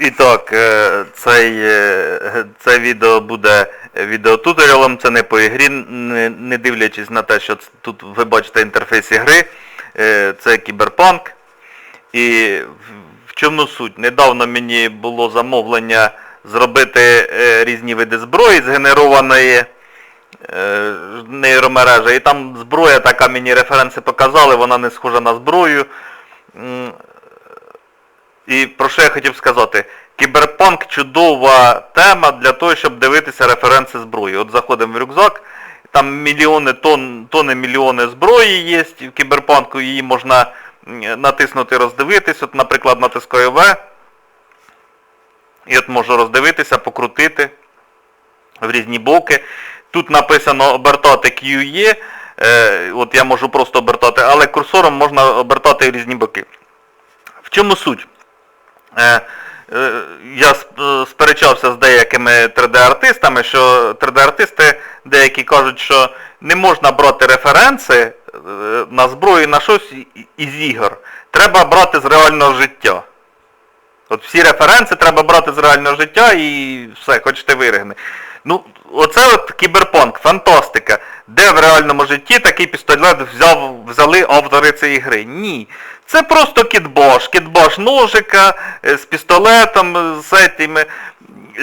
І так, е, цей, е, це відео буде відеотуторіалом, це не по ігрі, не, дивлячись на те, що тут ви бачите інтерфейс ігри, е, це кіберпанк. І в- чому суть? Недавно мені було замовлення зробити різні види зброї, згенерованої е, нейромережа. І там зброя така мені референси показали, вона не схожа на зброю. І про що я хотів сказати? Кіберпанк чудова тема для того, щоб дивитися референси зброї. От заходимо в рюкзак, там мільйони тонн, тони мільйони зброї є в кіберпанку, її можна натиснути, роздивитись. От, наприклад, натискаю В. І от можу роздивитися, покрутити в різні боки. Тут написано обертати QE. Е, от я можу просто обертати, але курсором можна обертати в різні боки. В чому суть? Е, е, я е, сперечався з деякими 3D-артистами, що 3D-артисти деякі кажуть, що не можна брати референси на зброю на щось із ігор. Треба брати з реального життя. От всі референси треба брати з реального життя і все, хочете виригни. Ну, оце от кіберпанк, фантастика. Де в реальному житті такий пістолет взяв, взяли автори цієї гри? Ні. Це просто кітбаш. Кітбаш ножика е, з пістолетом, е, з етими.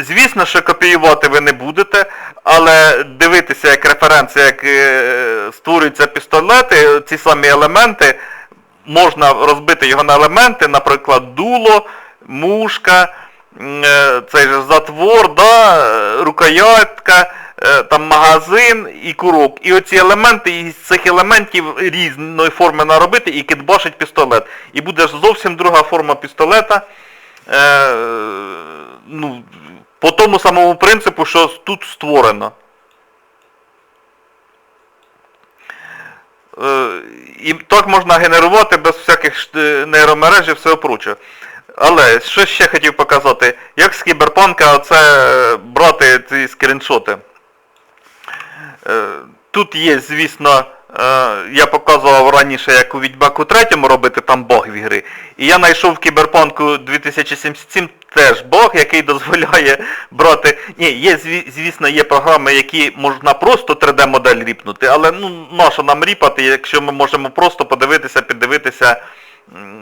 Звісно, що копіювати ви не будете, але дивитися як референси, як е, створюються пістолети, ці самі елементи, можна розбити його на елементи, наприклад, дуло, мушка, цей же затвор, да, рукоятка, там магазин і курок. І оці елементи, із цих елементів різної форми наробити і кидбашить пістолет. І буде зовсім друга форма пістолета. Е, ну, по тому самому принципу, що тут створено. Е, І так можна генерувати без всяких шт- нейромереж і всього прочого. Але що ще хотів показати, як з кіберпанка оце е, брати ці скріншоти. Е, Тут є, звісно, е, я показував раніше, як у Відьмаку 3 робити там баг в ігри. І я знайшов в Кіберпанку 2077 теж баг, який дозволяє брати. Ні, є, звісно, є програми, які можна просто 3D-модель ріпнути, але ну, нащо нам ріпати, якщо ми можемо просто подивитися, піддивитися,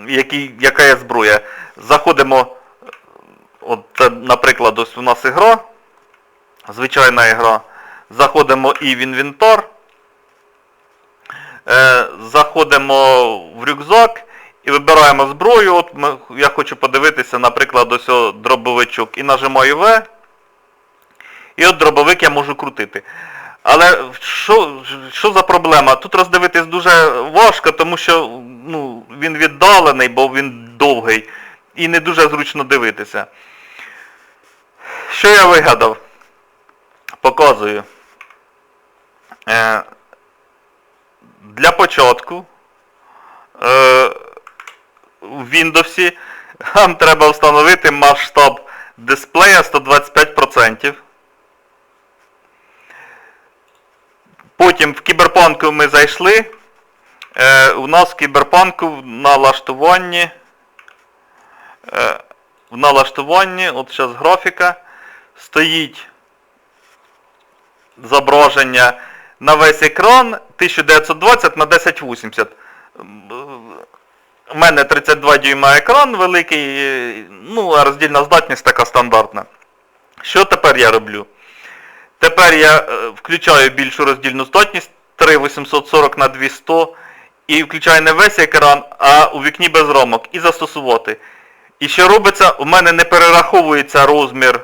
який, яка є зброя. Заходимо, от, наприклад, ось у нас ігра, звичайна ігра. Заходимо і в інвентар. Е, заходимо в рюкзак і вибираємо зброю. От ми, я хочу подивитися, наприклад, ось дробовичок. І нажимаю В. І от дробовик я можу крутити. Але що, що за проблема? Тут роздивитись дуже важко, тому що ну, він віддалений, бо він довгий. І не дуже зручно дивитися. Що я вигадав? Показую. Е, для початку е, в Windows вам треба встановити масштаб дисплея 125%. Потім в кіберпанку ми зайшли. Е, у нас в кіберпанку в налаштуванні. Е, в налаштуванні, от зараз графіка, стоїть зображення на весь екран 1920 на 1080. У мене 32 дюйма екран великий, ну, а роздільна здатність така стандартна. Що тепер я роблю? Тепер я е, включаю більшу роздільну здатність 3840 на 200 і включаю не весь екран, а у вікні без рамок і застосувати. І що робиться, у мене не перераховується розмір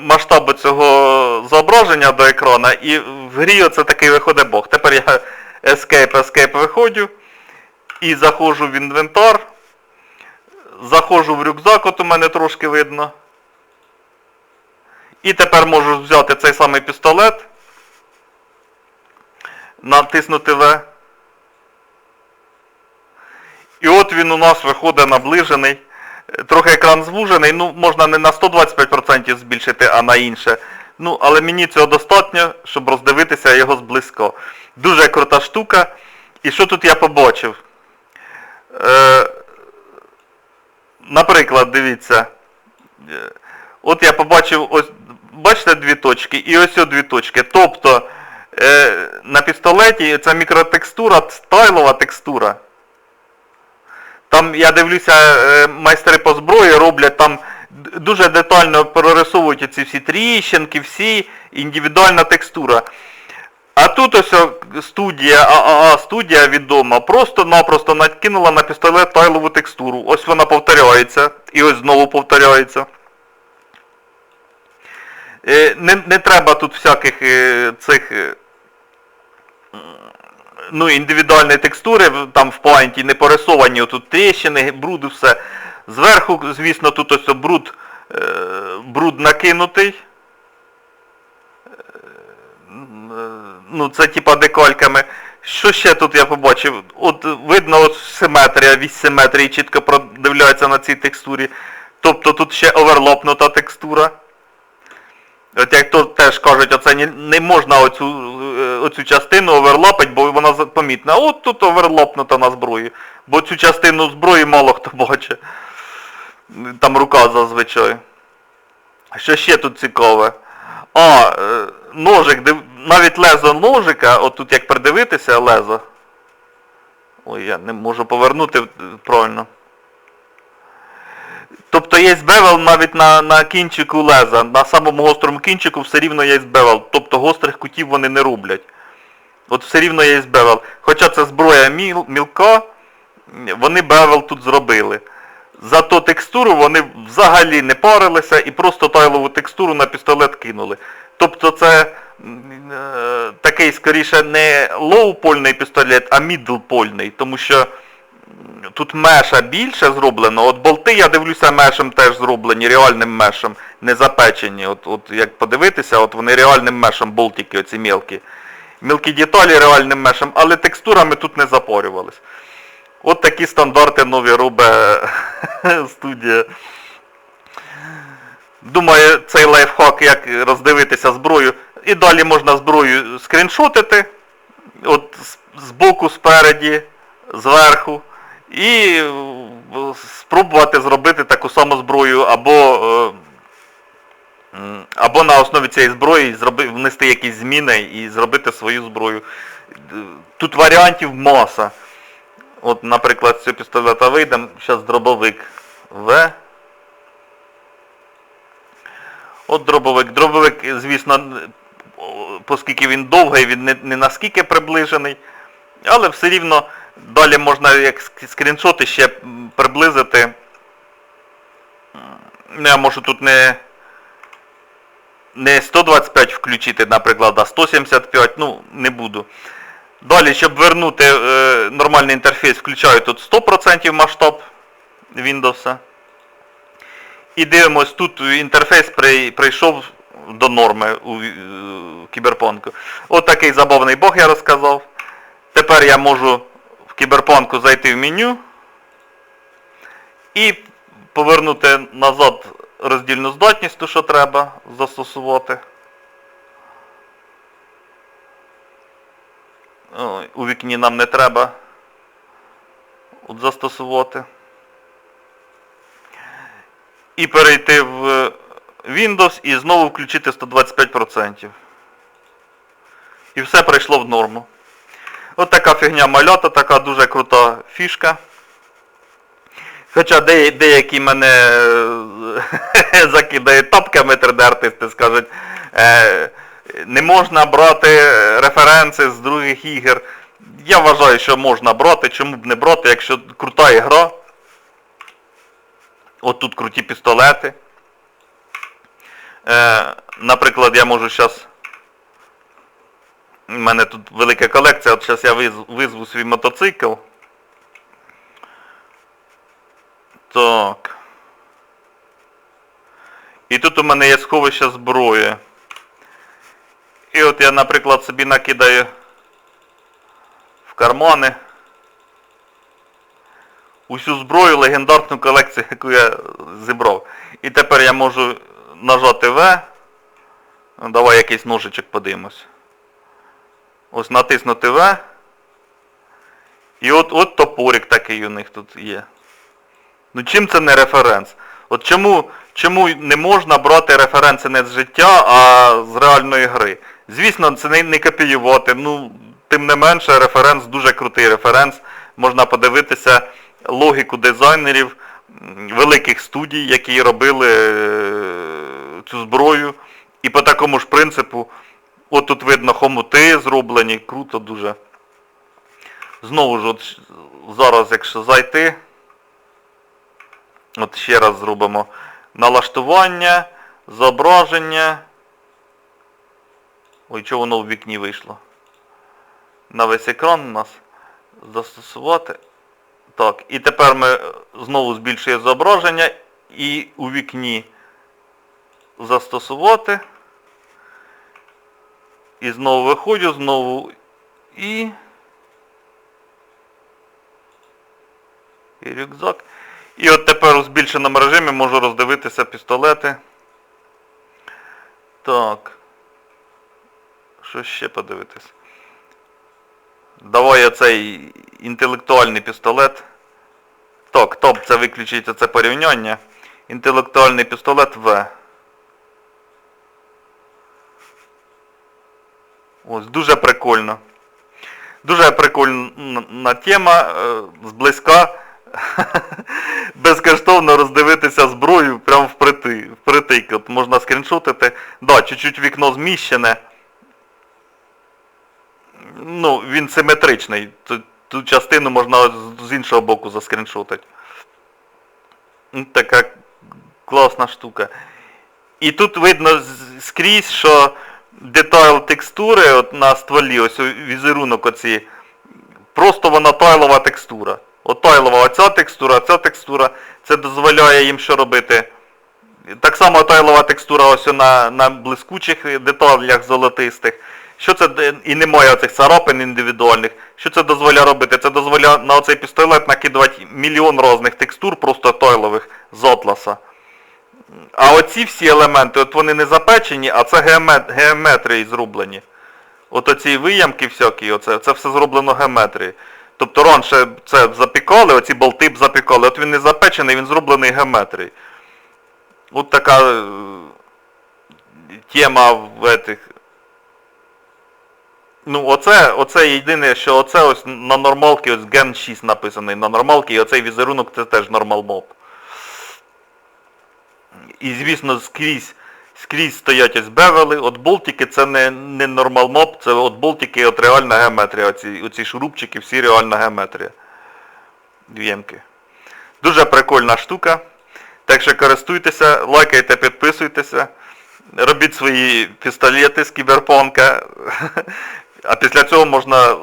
масштабу цього зображення до екрана, і в грі оце такий виходить бог. Тепер я Escape, Escape виходжу і заходжу в інвентар, заходжу в рюкзак, от у мене трошки видно. І тепер можу взяти цей самий пістолет, натиснути В. І от він у нас виходить наближений. Трохи екран звужений, ну можна не на 125% збільшити, а на інше. Ну, але мені цього достатньо, щоб роздивитися його зблизько. Дуже крута штука. І що тут я побачив? Е, наприклад, дивіться. Е, От я побачив, ось, бачите дві точки, і ось дві точки. Тобто е, на пістолеті ця мікротекстура, стайлова текстура. Там, я дивлюся, е, майстри по зброї роблять там дуже детально прорисовують ці всі тріщинки, всі, індивідуальна текстура. А тут ось студія, ААА студія відома, просто-напросто накинула на пістолет тайлову текстуру. Ось вона повторяється, і ось знову повторяється. Е, Не, не треба тут всяких е, цих е, ну, індивідуальної текстури, там в паінті не порисовані тут тріщини, бруди, все. Зверху, звісно, тут ось бруд, е, бруд накинутий. ну це типа декальками. Що ще тут я побачив? От видно от симетрія, вісь симетрії чітко продивляється на цій текстурі. Тобто тут ще оверлопнута текстура. От як то теж кажуть, оце не, можна оцю, е, оцю частину оверлопить, бо вона помітна. От тут оверлопнута на зброї. Бо цю частину зброї мало хто бачить. Там рука зазвичай. Що ще тут цікаве? А, е, ножик, навіть лезо ножика, от тут як придивитися лезо. Ой, я не можу повернути е, правильно. Тобто є бевел навіть на, на кінчику леза. На самому гострому кінчику все рівно є бевел. Тобто гострих кутів вони не роблять. От все рівно є бевел. Хоча це зброя міл, мілка, вони бевел тут зробили. Зато текстуру вони взагалі не парилися і просто тайлову текстуру на пістолет кинули. Тобто це е, такий скоріше не лоу-польний пістолет, а мідл-польний, тому що тут меша більше зроблено. От болти, я дивлюся, мешем теж зроблені, реальним мешем, не запечені. От, от як подивитися, от вони реальним мешем, болтики оці мілкі. Мілкі деталі реальним мешем, але текстурами тут не запорювались. От такі стандарти нові робить студія. Думаю, цей лайфхак, як роздивитися зброю. І далі можна зброю скріншотити. От збоку, спереді, зверху. І е, спробувати зробити таку саму зброю або, е, або на основі цієї зброї внести якісь зміни і зробити свою зброю. Тут варіантів маса. От, наприклад, з цього пістолета вийдемо, зараз дробовик В. От дробовик. Дробовик, звісно, оскільки він довгий, він не, не наскільки приближений. Але все рівно далі можна як скріншоти ще приблизити. Ну, я можу тут не, не 125 включити, наприклад, а 175, ну, не буду. Далі, щоб вернути е, нормальний інтерфейс, включаю тут 100% масштаб Windows. І дивимось, тут інтерфейс при, прийшов до норми у е, кіберпанку. От такий забавний бог я розказав. Тепер я можу в кіберпанку зайти в меню і повернути назад роздільну здатність, ту, що треба застосувати. У вікні нам не треба от застосувати. І перейти в Windows і знову включити 125%. І все прийшло в норму. От така фігня малята, така дуже крута фішка. Хоча де, деякі мене е, закидають тапками 3D-артисти, скажуть, е, не можна брати референси з других ігор. Я вважаю, що можна брати, чому б не брати, якщо крута ігра. От тут круті пістолети. Е, наприклад, я можу зараз... У мене тут велика колекція, от зараз я визву, свій мотоцикл. Так. І тут у мене є сховище зброї. І от я, наприклад, собі накидаю кармани усю зброю, легендарну колекцію, яку я зібрав. І тепер я можу нажати В. Ну, Давай якийсь ножичок подивимось. Ось натиснути В. І от, от топорик такий у них тут є. Ну чим це не референс? От чому, чому не можна брати референси не з життя, а з реальної гри? Звісно, це не, не копіювати. Ну, тим не менше, референс дуже крутий референс. Можна подивитися логіку дизайнерів великих студій, які робили е, цю зброю. І по такому ж принципу, от тут видно хомути зроблені, круто дуже. Знову ж, от зараз, якщо зайти, от ще раз зробимо налаштування, зображення. Ой, чого воно в вікні вийшло? На весь екран у нас застосувати. Так, і тепер ми знову збільшуємо зображення і у вікні застосувати. І знову виходжу, знову і... І рюкзак. І от тепер у збільшеному режимі можу роздивитися пістолети. Так. Що ще подивитись? Давай оцей інтелектуальний пістолет. Так, топ, це виключить це порівняння. Інтелектуальний пістолет В. Ось, дуже прикольно. Дуже прикольна тема, е, зблизька. Безкоштовно роздивитися зброю прямо впритик. От можна скріншотити. Да, чуть-чуть вікно зміщене. Ну, він симетричний. Ту, ту частину можна з- іншого боку заскріншотити. Ну, Така класна штука. І тут видно скрізь, що детайл текстури от на стволі, ось візерунок оці, просто вона тайлова текстура. От тайлова оця текстура, ця текстура, це дозволяє їм що робити. Так само тайлова текстура ось на, на блискучих деталях золотистих. Що це і немає оцих царапин індивідуальних. Що це дозволяє робити? Це дозволяє на оцей пістолет накидувати мільйон різних текстур, просто тойлових з атласа. А оці всі елементи, от вони не запечені, а це геометрії зроблені. От оці виямки всякі, оце, це все зроблено геометрією. Тобто раніше це запікали, оці болти б запікали, от він не запечений, він зроблений геометрією. От така е, тема в этих. Ну, оце, оце єдине, що оце ось на нормалки, ось Gen 6 написаний на нормалки, і оцей візерунок це теж нормал моб. І звісно скрізь, скрізь стоять ось бевели, от болтики це не, не нормал моб, це от болтики, от реальна геометрія. Оці, оці шурупчики, всі реальна геометрія. В'ємки. Дуже прикольна штука. Так що користуйтеся, лайкайте, підписуйтеся, робіть свої пістолети з кіберпанка. А після цього можна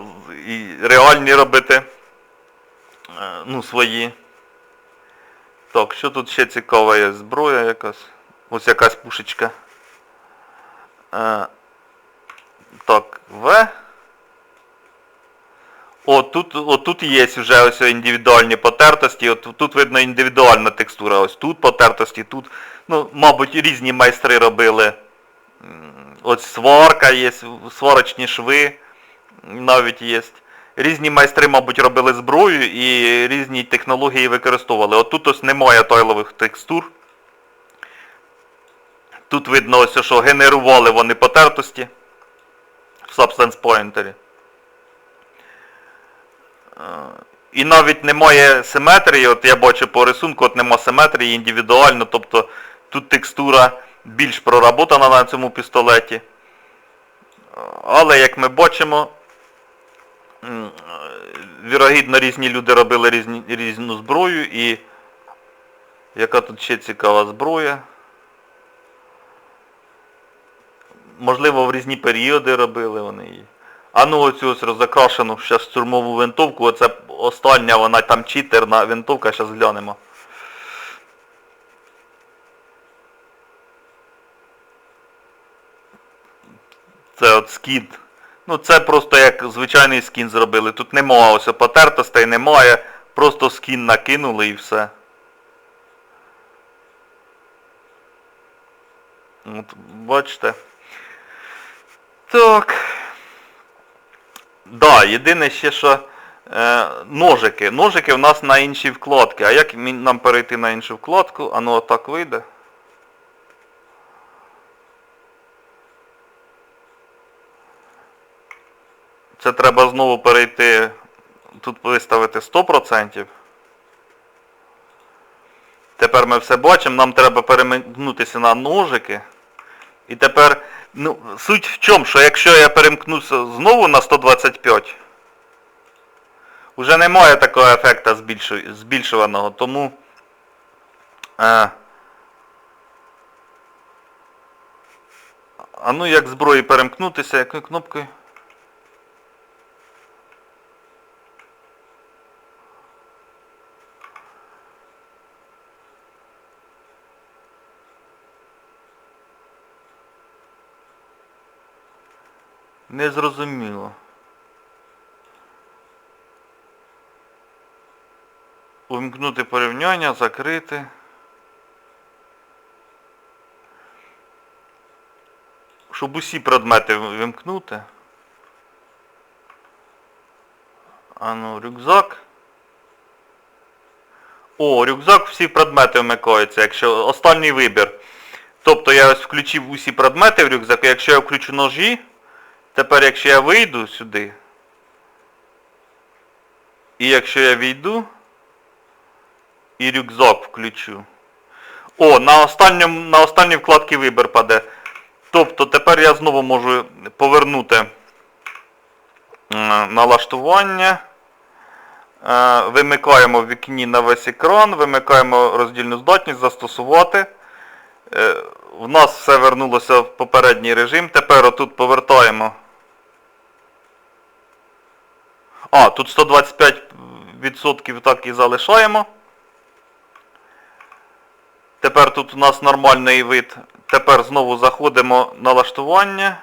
і реальні робити. е, Ну, свої. Так, що тут ще цікаве є? Зброя якась. Ось якась пушечка. Е, так, В. О, тут, о, тут є вже ось індивідуальні потертості. От тут видно індивідуальна текстура. Ось тут потертості, тут. Ну, мабуть, різні майстри робили. Ось сварка є, сварочні шви навіть є. Різні майстри, мабуть, робили зброю і різні технології використовували. От тут ось немає тойлових текстур. Тут видно ось, що генерували вони потертості в Substance Pointer. І навіть немає симетрії, от я бачу по рисунку, от нема симетрії індивідуально, тобто тут текстура більш проработана на цьому пістолеті. Але як ми бачимо, вірогідно різні люди робили різні, різну зброю і яка тут ще цікава зброя. Можливо, в різні періоди робили вони її. А ну оцю ось розокрашену зараз штурмову винтовку, оце остання, вона там читерна винтовка, зараз глянемо. Це от скін. Ну це просто як звичайний скін зробили. Тут немає ось потертостей, немає. Просто скін накинули і все. От, бачите. Так. Да, єдине ще, що Е, ножики. Ножики в нас на іншій вкладці. А як нам перейти на іншу вкладку? А ну отак вийде. Це треба знову перейти. Тут виставити 100%. Тепер ми все бачимо, нам треба перемкнутися на ножики. І тепер, ну, суть в чому, що якщо я перемкнуся знову на 125, вже немає такого ефекту збільшуваного, тому е, а ну як зброї перемкнутися, якою кнопкою? Незрозуміло. Увімкнути порівняння, закрити. Щоб усі предмети вимкнути. А ну, рюкзак. О, рюкзак всі предмети вмикаються, якщо останній вибір. Тобто я ось включив усі предмети в рюкзак, якщо я включу ножі, тепер якщо я вийду сюди, і якщо я війду, і рюкзак включу. О, на останньому, на останній вкладці вибір паде. Тобто тепер я знову можу повернути е, налаштування. Е, Вимикаємо в вікні на весь екран, вимикаємо роздільну здатність, застосувати. Е, В нас все вернулося в попередній режим. Тепер отут повертаємо. А, тут 125% так і залишаємо. Тепер тут у нас нормальний вид. Тепер знову заходимо на налаштування.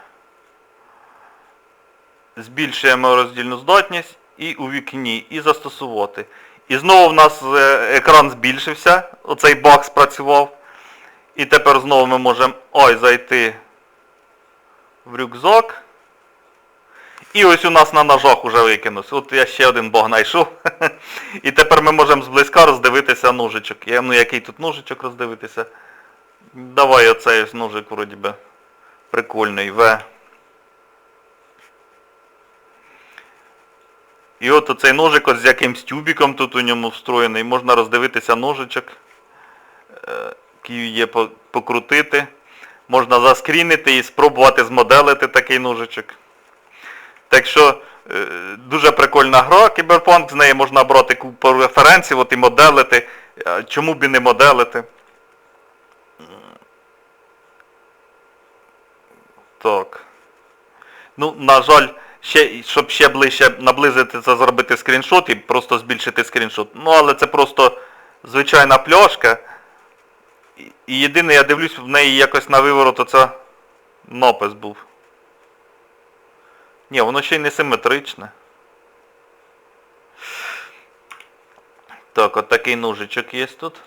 Збільшуємо роздільну здатність і у вікні, і застосувати. І знову в нас е, екран збільшився, оцей баг спрацював. І тепер знову ми можемо ой, зайти в рюкзак. І ось у нас на ножах уже викинувся. От я ще один баг знайшов. І тепер ми можемо зблизька роздивитися ножичок. Я, ну який тут ножичок роздивитися? Давай оцей ось ножик вроді би прикольний В. І от оцей ножик ось з якимсь тюбіком тут у ньому встроєний. Можна роздивитися ножичок. Е, який є покрутити. Можна заскрінити і спробувати змоделити такий ножичок. Так що е, дуже прикольна гра Кіберпанк, з неї можна брати купу референсів, от і моделити. Чому б і не моделити? Так. Ну, на жаль, ще, щоб ще ближче наблизити це, зробити скріншот і просто збільшити скріншот. Ну, але це просто звичайна пляшка. І- І єдине, я дивлюсь, в неї якось на виворот оце напис був. Ні, воно ще й не симетричне. Так, от такий ножичок є тут.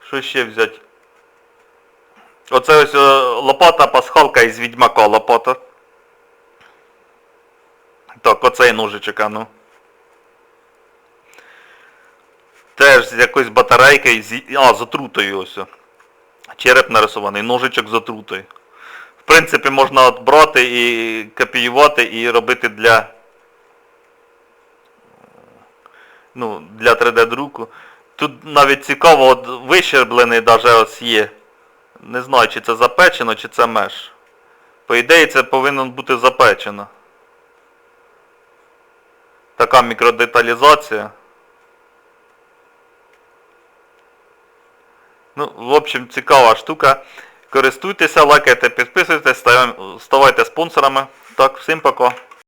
Що ще взяти? Оце ось е, лопата пасхалка із відьмака лопата. Так, оцей ножичок, а ну. Теж з якоюсь батарейкою, з... а, з отрутою ось. Череп нарисований, ножичок з отрутою. В принципі, можна от брати і копіювати і робити для ну, для 3D друку. Тут навіть цікаво, от вищерблений даже ось є. Не знаю, чи це запечено, чи це меш. По ідеї це повинно бути запечено. Така мікродеталізація. Ну, в общем, цікава штука. Користуйтеся, лайкайте, підписуйтесь, ставайте спонсорами. Так, всім пока.